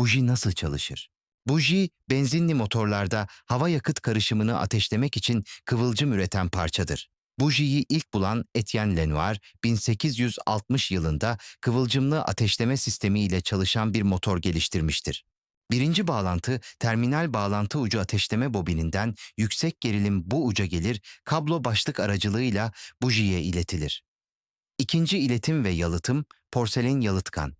Buji nasıl çalışır? Buji, benzinli motorlarda hava yakıt karışımını ateşlemek için kıvılcım üreten parçadır. Bujiyi ilk bulan Etienne Lenoir, 1860 yılında kıvılcımlı ateşleme sistemi ile çalışan bir motor geliştirmiştir. Birinci bağlantı, terminal bağlantı ucu ateşleme bobininden yüksek gerilim bu uca gelir, kablo başlık aracılığıyla bujiye iletilir. İkinci iletim ve yalıtım, porselen yalıtkan.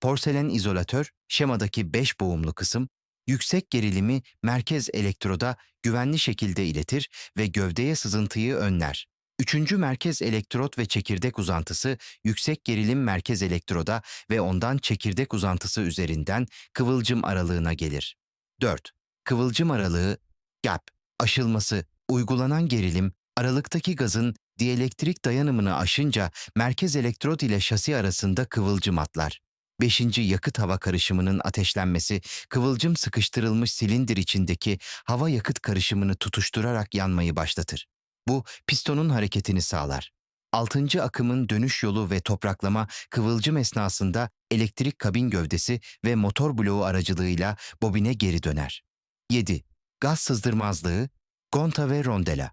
Porselen izolatör, şemadaki 5 boğumlu kısım, yüksek gerilimi merkez elektroda güvenli şekilde iletir ve gövdeye sızıntıyı önler. Üçüncü merkez elektrot ve çekirdek uzantısı yüksek gerilim merkez elektroda ve ondan çekirdek uzantısı üzerinden kıvılcım aralığına gelir. 4. Kıvılcım aralığı, gap, aşılması, uygulanan gerilim, aralıktaki gazın dielektrik dayanımını aşınca merkez elektrot ile şasi arasında kıvılcım atlar. 5. Yakıt hava karışımının ateşlenmesi, kıvılcım sıkıştırılmış silindir içindeki hava yakıt karışımını tutuşturarak yanmayı başlatır. Bu pistonun hareketini sağlar. 6. akımın dönüş yolu ve topraklama kıvılcım esnasında elektrik kabin gövdesi ve motor bloğu aracılığıyla bobine geri döner. 7. Gaz sızdırmazlığı, gonta ve rondela.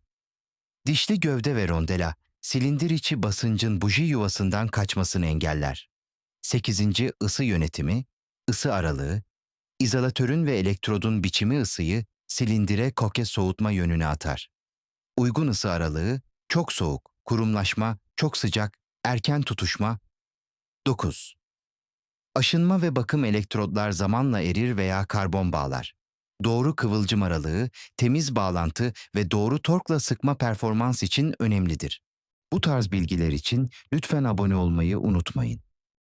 Dişli gövde ve rondela, silindir içi basıncın buji yuvasından kaçmasını engeller. 8. ısı yönetimi, ısı aralığı, izolatörün ve elektrodun biçimi ısıyı silindire koke soğutma yönüne atar. Uygun ısı aralığı, çok soğuk, kurumlaşma, çok sıcak, erken tutuşma. 9. Aşınma ve bakım elektrodlar zamanla erir veya karbon bağlar. Doğru kıvılcım aralığı, temiz bağlantı ve doğru torkla sıkma performans için önemlidir. Bu tarz bilgiler için lütfen abone olmayı unutmayın.